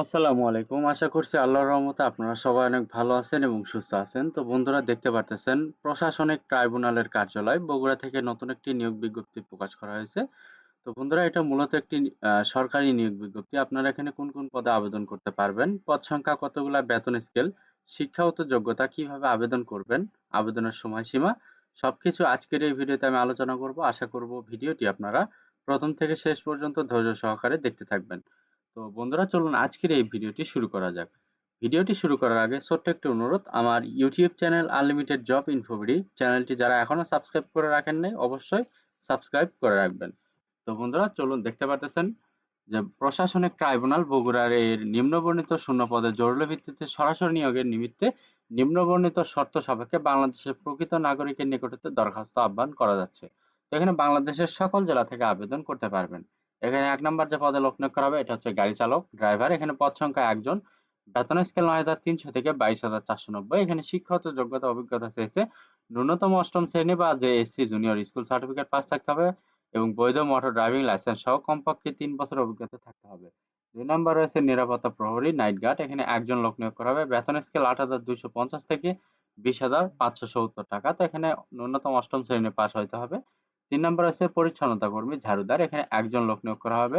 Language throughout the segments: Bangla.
আসসালামু আলাইকুম। আশা করছি আল্লাহর রহমতে আপনারা সবাই অনেক ভালো আছেন এবং সুস্থ আছেন। তো বন্ধুরা দেখতে পারতেছেন প্রশাসনিক ট্রাইব্যুনালের কার্যালয় বগুড়া থেকে নতুন একটি নিয়োগ বিজ্ঞপ্তি প্রকাশ করা হয়েছে। তো বন্ধুরা এটা মূলত একটি সরকারি নিয়োগ বিজ্ঞপ্তি। আপনারা এখানে কোন, কোন পদে আবেদন করতে পারবেন, পদ সংখ্যা কতগুলা, বেতন স্কেল, শিক্ষাগত যোগ্যতা, কীভাবে আবেদন করবেন, আবেদনের সময়সীমা সবকিছু আজকের এই ভিডিওতে আমি আলোচনা করব। আশা করব ভিডিওটি আপনারা প্রথম থেকে শেষ পর্যন্ত ধৈর্য সহকারে দেখতে থাকবেন। তো বন্ধুরা, চলুন আজকের এই ভিডিওটি শুরু করা যাক। ভিডিওটি শুরু করার আগে ছোট্ট একটি অনুরোধ, আমার YouTube channel unlimited job info BD চ্যানেলটি যারা এখনও সাবস্ক্রাইব করে রাখেন নাই, অবশ্যই সাবস্ক্রাইব করে রাখবেন। তো বন্ধুরা, চলুন দেখতে পারতেছেন যে প্রশাসনিক ট্রাইব্যুনাল বগুড়ার এর নিম্নবর্ণিত শূন্য পদে জরুরি ভিত্তিতে সরাসরি নিয়োগের নিমিত্তে নিম্নবর্ণিত শর্ত সাপেক্ষে বাংলাদেশের প্রকৃত নাগরিকের নিকটতে দরখাস্ত আহ্বান করা যাচ্ছে। তো এখানে বাংলাদেশের সকল জেলা থেকে আবেদন করতে পারবেন। এখানে এক নম্বর যে পদে লোক নিয়োগ করা হবে, এটা হচ্ছে গাড়ি চালক ড্রাইভার এখানে পদ সংখ্যা একজন। বেতন স্কেল নয় হাজার তিনশো থেকে বাইশ হাজার চারশো নব্বই। এখানে শিক্ষাগত যোগ্যতা, অভিজ্ঞতা চেয়েছে ন্যূনতম অষ্টম শ্রেণি বা J S C junior school certificate pass থাকতে হবে এবং বৈধ মোটর ড্রাইভিং লাইসেন্স সহ কমপক্ষে তিন বছর অভিজ্ঞতা থাকতে হবে। দুই নম্বর রয়েছে নিরাপত্তা প্রহরী নাইট গার্ড এখানে একজন লোক নিয়োগ করা হবে। বেতন স্কেল আট হাজার দুইশো পঞ্চাশ থেকে বিশ হাজার পাঁচশো সত্তর টাকা। তো এখানে ন্যূনতম অষ্টম শ্রেণি পাস হইতে হবে। তিন নম্বর আছে পরিচ্ছন্নতা কর্মী, ঝাড়ুদার। এখানে একজন লোক নিয়োগ করা হবে।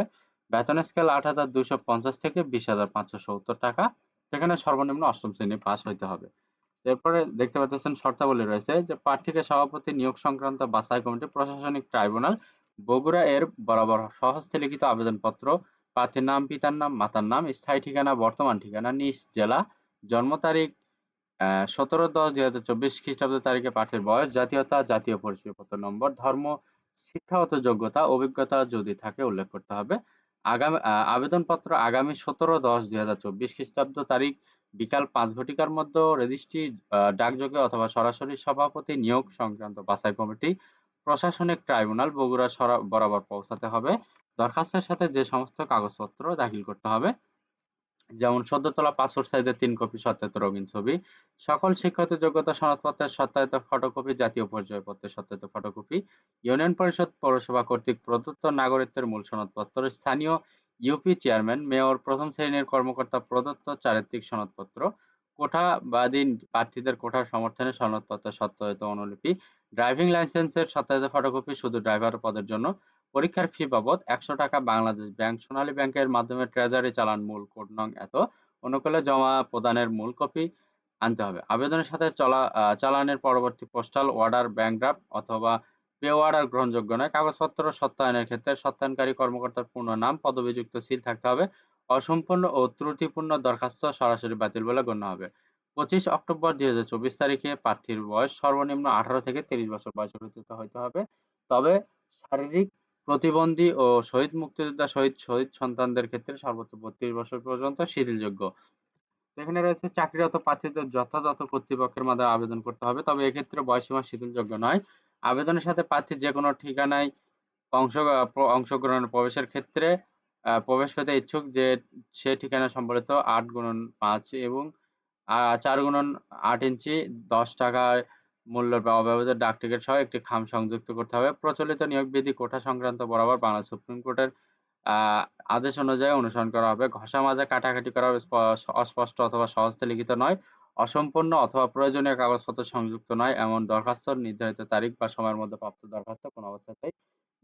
বেতন স্কেল আট হাজার দুইশো পঞ্চাশ থেকে বিশ হাজার পাঁচশো সত্তর টাকা। সেখানে সর্বনিম্ন অষ্টম শ্রেণি পাস হইতে হবে। এরপরে দেখতে পাচ্ছেন শর্তাবলী রয়েছে যে, প্রার্থীকে সভাপতি নিয়োগ সংক্রান্ত বাছাই কমিটি, প্রশাসনিক ট্রাইব্যুনাল, বগুড়া এর বরাবর সহজে লিখিত আবেদনপত্র, প্রার্থীর নাম, পিতার নাম, মাতার নাম, স্থায়ী ঠিকানা, বর্তমান ঠিকানা, নিজ জেলা, জন্ম তারিখ সতেরো দশ দুই হাজার চব্বিশ খ্রিস্টাব্দ তারিখে প্রার্থীর বয়স, জাতীয়তা, জাতীয় পরিচয়পত্র নম্বর, ধর্ম, শিক্ষাগত যোগ্যতা, অভিজ্ঞতা যদি থাকে উল্লেখ করতে হবে। আগামী আবেদনপত্র আগামী সতেরো দশ দুই হাজার চব্বিশ খ্রিস্টাব্দ তারিখ বিকাল পাঁচ ঘটিকার মধ্যে রেজিস্ট্রি ডাকযোগে অথবা সরাসরি সভাপতি নিয়োগ সংক্রান্ত বাছাই কমিটি, প্রশাসনিক ট্রাইব্যুনাল, বগুড়া বরাবর পৌঁছাতে হবে। দরখাস্তের সাথে যে সমস্ত কাগজপত্র দাখিল করতে হবে যেমন সদ্য তোলা পাসপোর্ট সাইজের তিন কপি সত্যায়িত রঙিন ছবি, সকল শিক্ষাগত যোগ্যতা সনদপত্রের সত্যায়িত ফটোকপি, জাতীয় পরিচয়পত্রের সত্যায়িত ফটোকপি, ইউনিয়ন পরিষদ পৌরসভা কর্তৃক প্রদত্ত নাগরিকত্বের মূল সনদপত্র, স্থানীয় ইউপি চেয়ারম্যান, মেয়র, প্রথম শ্রেণির কর্মকর্তা প্রদত্ত চারিত্রিক সনদপত্র কোঠা বাদী প্রার্থীদের কোঠা সমর্থনের সনদপত্রের সত্যায়িত অনুলিপি, ড্রাইভিং লাইসেন্সের সত্যায়িত ফটোকপি, শুধু ড্রাইভার পদের জন্য পরীক্ষার ফি বাবদ একশো টাকা বাংলাদেশ ব্যাংক, সোনালী ব্যাংকের মাধ্যমে ট্রেজারি চালান মূল কোড নং এত। অনুকূলে জমা প্রদানের মূল কপি আনতে হবে। আবেদনের সাথে চলা চালানের পরবর্তী পোস্টাল অর্ডার ব্যাংক ড্রাফট অথবা পে অর্ডার গ্রহণযোগ্য নয়। কাগজপত্র সত্যায়নের ক্ষেত্রে সত্যায়নকারী কর্মকর্তার পূর্ণ নাম, পদবিযুক্ত সিল থাকতে হবে। অসম্পূর্ণ ও ত্রুটিপূর্ণ দরখাস্ত সরাসরি বাতিল বলে গণ্য হবে। পঁচিশ অক্টোবর দুই হাজার চব্বিশ তারিখে প্রার্থীর বয়স সর্বনিম্ন আঠারো থেকে তিরিশ বছর বয়সে হইতে হবে। তবে শারীরিক প্রতিবন্ধী ও শহীদ মুক্তিযোদ্ধা, শহীদ শহীদ সন্তানদের ক্ষেত্রে সর্বোচ্চ বত্রিশ বছর পর্যন্ত শিথিলযোগ্য। এখানে রয়েছে চাকরিরত প্রার্থীদের যথাযথ কর্তৃপক্ষের মাধ্যমে আবেদন করতে হবে। তবে এক্ষেত্রে বয়সীমা শিথিলযোগ্য নয়। আবেদনের সাথে প্রার্থী যে কোনো ঠিকানায় অংশ, অংশগ্রহণের প্রবেশের ক্ষেত্রে প্রবেশ পেতে ইচ্ছুক যে, সে ঠিকানা সম্বলিত আট গুণন পাঁচ এবং চার গুণন আট ইঞ্চি দশ টাকায় মূল্যের অব্যবহৃত ডাক টিকিট সহ একটি খাম সংযুক্ত করতে হবে। প্রচলিত নিয়োগ বিধি কোঠা সংক্রান্ত বরাবর বাংলা সুপ্রিম কোর্টের আদেশ অনুযায়ী অনুসরণ করা হবে। ঘষা মাজা কাটাকাটি করা অস্পষ্ট অথবা সহজতে লিখিত নয়। অসম্পূর্ণ অথবা প্রয়োজনীয় কাগজপত্র সংযুক্ত নয়। এমন দরখাস্ত নির্ধারিত তারিখ বা সময়ের মধ্যে প্রাপ্ত দরখাস্ত কোনো অবস্থাতেই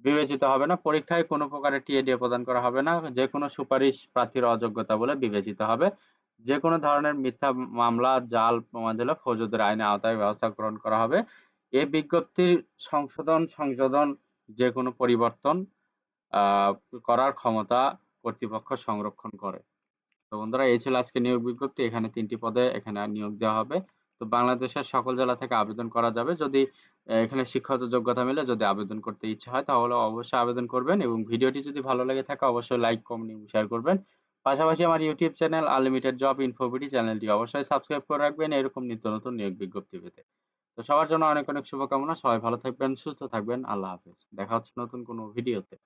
বিবেচিত হবে না। পরীক্ষায় কোনো প্রকারের টিএডিএ প্রদান করা হবে না। যে কোনো সুপারিশ প্রার্থীর অযোগ্যতা বলে বিবেচিত হবে। যে কোনো ধরনের মিথ্যা মামলা, জাল প্রমাণ দিলে ফৌজদারি আইনের আওতায় ব্যবস্থা গ্রহণ করা হবে। এ বিজ্ঞপ্তির সংশোধন সংশোধন যে কোনো পরিবর্তন করার ক্ষমতা কর্তৃপক্ষ সংরক্ষণ করে। তো বন্ধুরা, এই ছিল আজকে নিয়োগ বিজ্ঞপ্তি। এখানে তিনটি পদে এখানে নিয়োগ দেওয়া হবে। তো বাংলাদেশের সকল জেলা থেকে আবেদন করা যাবে। যদি এখানে শিক্ষাগত যোগ্যতা মিলে যদি আবেদন করতে ইচ্ছা হয়, তাহলে অবশ্যই আবেদন করবেন এবং ভিডিওটি যদি ভালো লেগে থাকে, অবশ্যই লাইক, কমেন্ট শেয়ার করবেন। পাশাপাশি আমার YouTube channel unlimited job info BD চ্যানেলটি অবশ্যই সাবস্ক্রাইব করে রাখবেন। এরকম নিত্য নতুন নিয়োগ বিজ্ঞপ্তি পেতে। তো সবার জন্য অনেক অনেক শুভকামনা। সবাই ভালো থাকবেন, সুস্থ থাকবেন। আল্লাহ হাফেজ। দেখা হচ্ছে নতুন কোনো ভিডিওতে